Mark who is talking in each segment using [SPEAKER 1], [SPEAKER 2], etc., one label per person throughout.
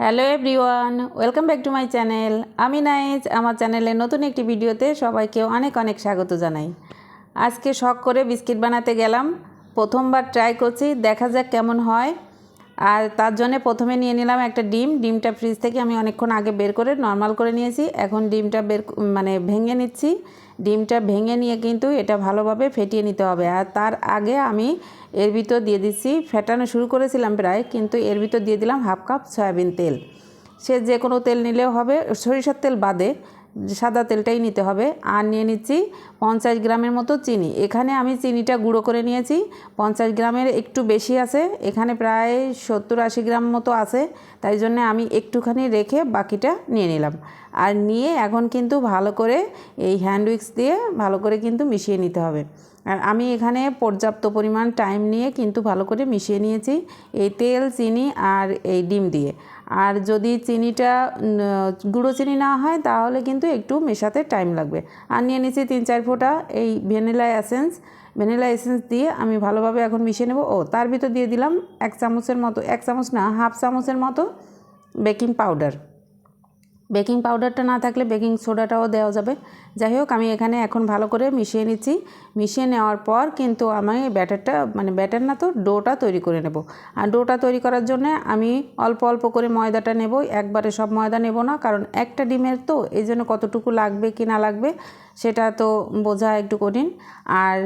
[SPEAKER 1] Hello everyone welcome back to my channel আমি নাইজ আমার চ্যানেলে নতুন একটি ভিডিওতে সবাইকে অনেক অনেক স্বাগত জানাই। আজকে শখ করে বিস্কিট বানাতে গেলাম। প্রথমবার ট্রাই করছি, দেখা যাক কেমন হয়। আর তার জন্য প্রথমে নিয়ে নিলাম একটা ডিম। ডিমটা ফ্রিজ থেকে আমি অনেকক্ষণ আগে বের করে নর্মাল করে নিয়েছি। এখন ডিমটা বের মানে ভেঙে নিচ্ছি। ডিমটা ভেঙে নিয়ে কিন্তু এটা ভালোভাবে ফেটিয়ে নিতে হবে। আর তার আগে আমি এর ভিতর দিয়ে দিচ্ছি, ফেটানো শুরু করেছিলাম প্রায়, কিন্তু এর ভিতর দিয়ে দিলাম হাফ কাপ সয়াবিন তেল। সে যে কোনো তেল নিলেও হবে, সরিষার তেল বাদে সাদা তেলটাই নিতে হবে। আর নিয়ে নিচ্ছি পঞ্চাশ গ্রামের মতো চিনি। এখানে আমি চিনিটা গুঁড়ো করে নিয়েছি। পঞ্চাশ গ্রামের একটু বেশি আছে। এখানে প্রায় সত্তর আশি গ্রাম মতো আছে। তাই জন্য আমি একটুখানি রেখে বাকিটা নিয়ে নিলাম। আর নিয়ে এখন কিন্তু ভালো করে এই হ্যান্ড উইক্স দিয়ে ভালো করে কিন্তু মিশিয়ে নিতে হবে। আর আমি এখানে পর্যাপ্ত পরিমাণ টাইম নিয়ে কিন্তু ভালো করে মিশিয়ে নিয়েছি। এই তেল, চিনি আর এই ডিম দিয়ে। আর যদি চিনিটা গুঁড়ো চিনি না হয়, তাহলে কিন্তু একটু মেশাতে টাইম লাগবে। আর নিয়ে নিচ্ছি তিন চার ফোঁটা এই ভ্যানিলা এসেন্স। ভ্যানিলা এসেন্স দিয়ে আমি ভালোভাবে এখন মিশিয়ে নেব। ও, তার ভিতর দিয়ে দিলাম এক চামচের মতো, এক চামচ না, হাফ চামচের মতো বেকিং পাউডার। বেকিং পাউডারটা না থাকলে বেকিং সোডাটাও দেওয়া যাবে। যাই হোক, আমি এখানে এখন ভালো করে মিশিয়ে নিচ্ছি। মিশিয়ে নেওয়ার পর কিন্তু আমি ব্যাটারটা মানে ব্যাটার না তো, ডোটা তৈরি করে নেব। আর ডোটা তৈরি করার জন্য আমি অল্প অল্প করে ময়দাটা নেব। একবারে সব ময়দা নেব না, কারণ একটা ডিমের তো এই জন্য কতটুকু লাগবে কি না লাগবে সেটা তো বোঝা একটু কঠিন। আর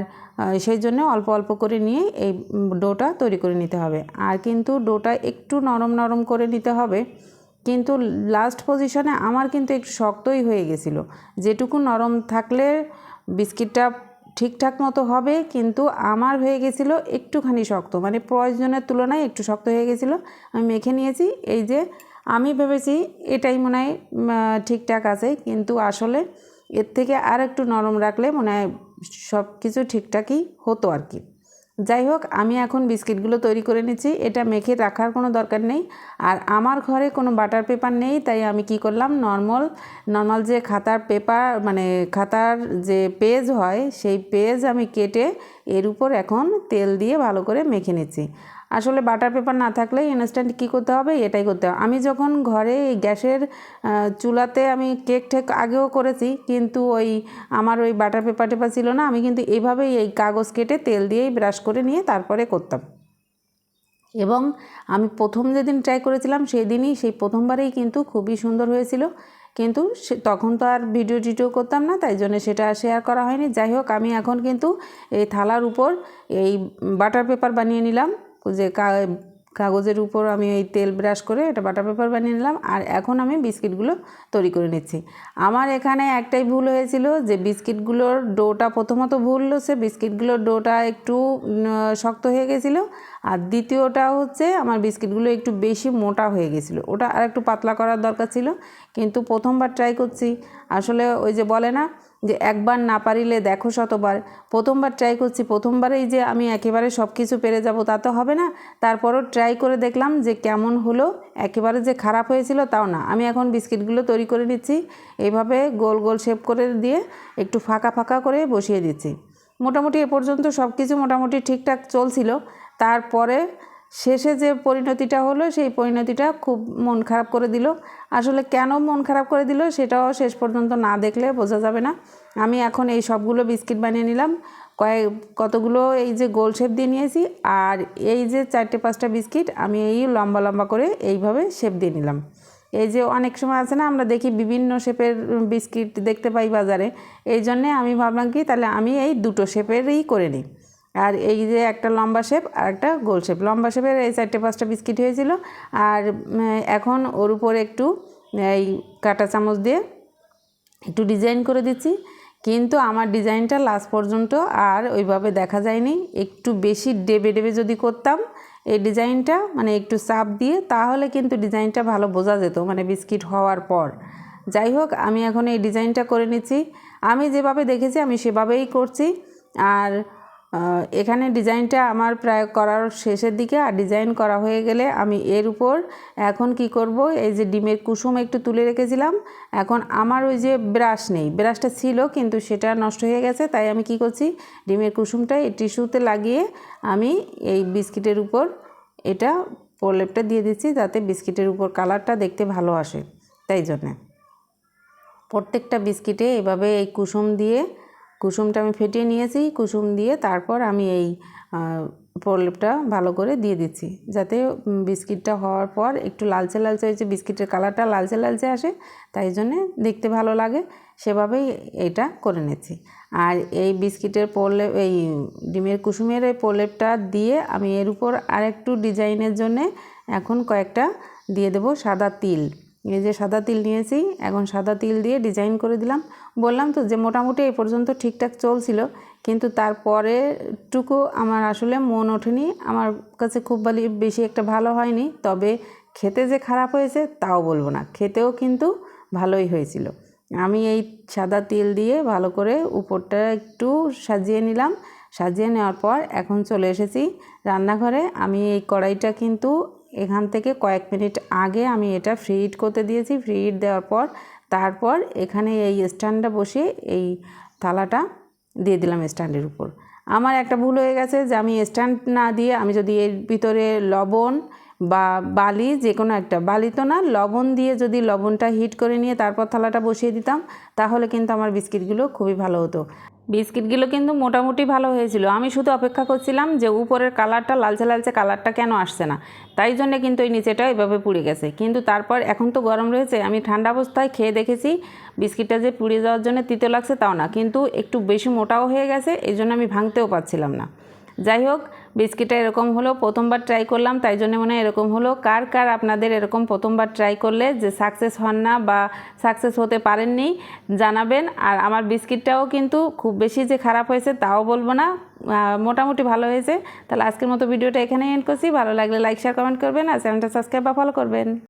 [SPEAKER 1] সেই জন্য অল্প অল্প করে নিয়ে এই ডোটা তৈরি করে নিতে হবে। আর কিন্তু ডোটা একটু নরম নরম করে নিতে হবে। কিন্তু লাস্ট পজিশনে আমার কিন্তু একটু শক্তই হয়ে গেছিল। যেটুকু নরম থাকলে বিস্কিটটা ঠিকঠাক মতো হবে, কিন্তু আমার হয়ে গেছিল একটুখানি শক্ত। মানে প্রয়োজনের তুলনায় একটু শক্ত হয়ে গেছিল। আমি মেখে নিয়েছি, এই যে আমি ভেবেছি এটাই মনে হয় ঠিকঠাক আছে, কিন্তু আসলে এর থেকে আর একটু নরম রাখলে মনে হয় সব কিছু ঠিকঠাকই হতো আর কি। যাই হোক আমি এখন বিস্কিটগুলো তৈরি করে নিচ্ছি। এটা মেখে রাখার কোনো দরকার নেই। আর আমার ঘরে কোনো বাটার পেপার নেই, তাই আমি কি করলাম? নর্মাল নর্মাল যে খাতার পেপার মানে খাতার যে পেজ হয়, সেই পেজ আমি কেটে এর উপর এখন তেল দিয়ে ভালো করে মেখে নিচ্ছি। আসলে বাটার পেপার না থাকলে ইনস্ট্যান্ট কী করতে হবে, এটাই করতে হবে। আমি যখন ঘরে এই গ্যাসের চুলাতে আমি কেক ঠেক আগেও করেছি, কিন্তু ওই আমার ওই বাটার পেপার টেপার ছিল না, আমি কিন্তু এইভাবেই এই কাগজ কেটে তেল দিয়েই ব্রাশ করে নিয়ে তারপরে করতাম। এবং আমি প্রথম যেদিন ট্রাই করেছিলাম সেই দিনই সেই প্রথমবারেই কিন্তু খুবই সুন্দর হয়েছিল। কিন্তু সে, তখন তো আর ভিডিও টিডিও করতাম না, তাই জন্য সেটা শেয়ার করা হয়নি। যাই হোক, আমি এখন কিন্তু এই থালার উপর এই বাটার পেপার বানিয়ে নিলাম। যে কাগজের উপর আমি এই তেল ব্রাশ করে এটা বাটার পেপার বানিয়ে নিলাম আর এখন আমি বিস্কিটগুলো তৈরি করে নিচ্ছি। আমার এখানে একটাই ভুল হয়েছিল যে বিস্কিটগুলোর ডোটা প্রথমত ভুল হচ্ছে, বিস্কিটগুলোর ডোটা একটু শক্ত হয়ে গেছিল আর দ্বিতীয়টা হচ্ছে আমার বিস্কিটগুলো একটু বেশি মোটা হয়ে গেছিল। ওটা আর একটু পাতলা করার দরকার ছিল, কিন্তু প্রথমবার ট্রাই করছি। আসলে ওই যে বলে না যে একবার না পারিলে দেখো শতবার। প্রথমবার ট্রাই করছি, প্রথমবারেই যে আমি একেবারে সব কিছু পেরে যাব তা তো হবে না। তারপরও ট্রাই করে দেখলাম যে কেমন হলো, একেবারে যে খারাপ হয়েছিল তাও না। আমি এখন বিস্কিটগুলো তৈরি করে নিচ্ছি, এইভাবে গোল গোল শেপ করে দিয়ে একটু ফাঁকা ফাঁকা করে বসিয়ে দিচ্ছি। মোটামুটি এ পর্যন্ত সব কিছু মোটামুটি ঠিকঠাক চলছিল। তারপরে শেষে যে পরিণতিটা হলো, সেই পরিণতিটা খুব মন খারাপ করে দিল। আসলে কেন মন খারাপ করে দিল সেটাও শেষ পর্যন্ত না দেখলে বোঝা যাবে না। আমি এখন এই সবগুলো বিস্কিট বানিয়ে নিলাম। কয়েক, কতগুলো এই যে গোল শেপ দিয়ে নিয়েছি আর এই যে চারটে, পাঁচটা বিস্কিট আমি এই লম্বা লম্বা করে এইভাবে শেপ দিয়ে নিলাম। এই যে অনেক সময় আছে না, আমরা দেখি বিভিন্ন শেপের বিস্কিট দেখতে পাই বাজারে। এই জন্যে আমি ভাবলাম কি, তাহলে আমি এই দুটো শেপেরই করে নিই। আর এই যে একটা লম্বা শেপ আর একটা গোল শেপ লম্বা শেপের এই চারটে পাঁচটা বিস্কিট হয়েছিল। আর এখন ওর উপরে একটু, এই কাটা চামচ দিয়ে একটু ডিজাইন করে দিচ্ছি। কিন্তু আমার ডিজাইনটা লাস্ট পর্যন্ত আর ওইভাবে দেখা যায়নি। একটু বেশি ডেবে ডেবে যদি করতাম এই ডিজাইনটা মানে একটু চাপ দিয়ে, তাহলে কিন্তু ডিজাইনটা ভালো বোঝা যেত মানে বিস্কিট হওয়ার পর। যাই হোক, আমি এখন এই ডিজাইনটা করে নিচ্ছি। আমি যেভাবে দেখেছি, আমি সেভাবেই করছি। আর এখানে ডিজাইনটা আমার প্রায় করার শেষের দিকে, আর ডিজাইন করা হয়ে গেলে আমি এর উপর এখন কি করব? এই যে ডিমের কুসুম একটু তুলে রেখেছিলাম। এখন আমার ওই যে ব্রাশ নেই, ব্রাশটা ছিল কিন্তু সেটা নষ্ট হয়ে গেছে, তাই আমি কি করছি? ডিমের কুসুমটা এই টিস্যুতে লাগিয়ে আমি এই বিস্কিটের উপর এটা প্রলেপটা দিয়ে দিচ্ছি, যাতে বিস্কিটের উপর কালারটা দেখতে ভালো আসে, তাই জন্যে। প্রত্যেকটা বিস্কিটে এভাবে এই কুসুম দিয়ে কুসুমটা আমি ফেটিয়ে নিয়েছি, কুসুম দিয়ে তারপর আমি এই প্রলেপটা ভালো করে দিয়ে দিচ্ছি। যাতে বিস্কিটটা হওয়ার পর একটু লালচে লালচে হয়েছে বিস্কিটের কালারটা লালচে লালচে আসে, তাই জন্যে দেখতে ভালো লাগে, সেভাবেই এটা করে নিচ্ছি। আর এই বিস্কিটের প্রলেপ এই ডিমের কুসুমের এই প্রলেপটা দিয়ে আমি এর উপর আরেকটু ডিজাইনের জন্যে এখন কয়েকটা দিয়ে দেবো সাদা তিল। এই যে সাদা তিল নিয়েছি, এখন সাদা তিল দিয়ে ডিজাইন করে দিলাম। বললাম তো যে মোটামুটি এই পর্যন্ত ঠিকঠাক চলছিল, কিন্তু তারপরে টুকু আমার আসলে মন ওঠেনি। আমার কাছে খুব বালি বেশি একটা ভালো হয়নি, তবে খেতে যে খারাপ হয়েছে তাও বলব না। খেতেও কিন্তু ভালোই হয়েছিল। আমি এই সাদা তিল দিয়ে ভালো করে উপরটা একটু সাজিয়ে নিলাম। সাজিয়ে নেওয়ার পর এখন চলে এসেছি রান্নাঘরে। আমি এই কড়াইটা কিন্তু এখান থেকে কয়েক মিনিট আগে আমি এটা ফ্রি হিট করতে দিয়েছি। ফ্রি হিট দেওয়ার পর, তারপর এখানে এই স্ট্যান্ডটা বসিয়ে এই থালাটা দিয়ে দিলাম স্ট্যান্ডের উপর। আমার একটা ভুল হয়ে গেছে যে আমি স্ট্যান্ড না দিয়ে আমি যদি এর ভিতরে লবণ বা বালি যে কোনো একটা, বালি তো না, লবণ দিয়ে যদি লবণটা হিট করে নিয়ে তারপর থালাটা বসিয়ে দিতাম, তাহলে কিন্তু আমার বিস্কিটগুলো খুবই ভালো হতো। বিস্কিটগুলো কিন্তু মোটামুটি ভালো হয়েছিল। আমি শুধু অপেক্ষা করছিলাম যে উপরের কালারটা, লালচে লালচে কালারটা কেন আসছে না। তাই জন্য কিন্তু ওই নিচেটা এভাবে পুড়ে গেছে। কিন্তু তারপর এখন তো গরম রয়েছে, আমি ঠান্ডা অবস্থায় খেয়ে দেখেছি, বিস্কিটটা যে পুড়ে যাওয়ার জন্য তিতো লাগছে তাও না। কিন্তু একটু বেশি মোটাও হয়ে গেছে এই জন্য আমি ভাঙতেও পারছিলাম না। যাই হোক বিস্কিটটা এরকম হলো, প্রথমবার ট্রাই করলাম, তাই জন্য মনে হয় এরকম হলো। কার কার আপনাদের এরকম প্রথমবার ট্রাই করলে যে সাকসেস হন না বা সাকসেস হতে পারেননি, জানাবেন। আর আমার বিস্কিটটাও কিন্তু খুব বেশি যে খারাপ হয়েছে তাও বলব না মোটামুটি ভালো হয়েছে। তাহলে আজকের মতো ভিডিওটা এখানেই এন্ড করছি। ভালো লাগলে লাইক শেয়ার কমেন্ট করবেন আর চ্যানেলটা সাবস্ক্রাইব বা ফলো করবেন।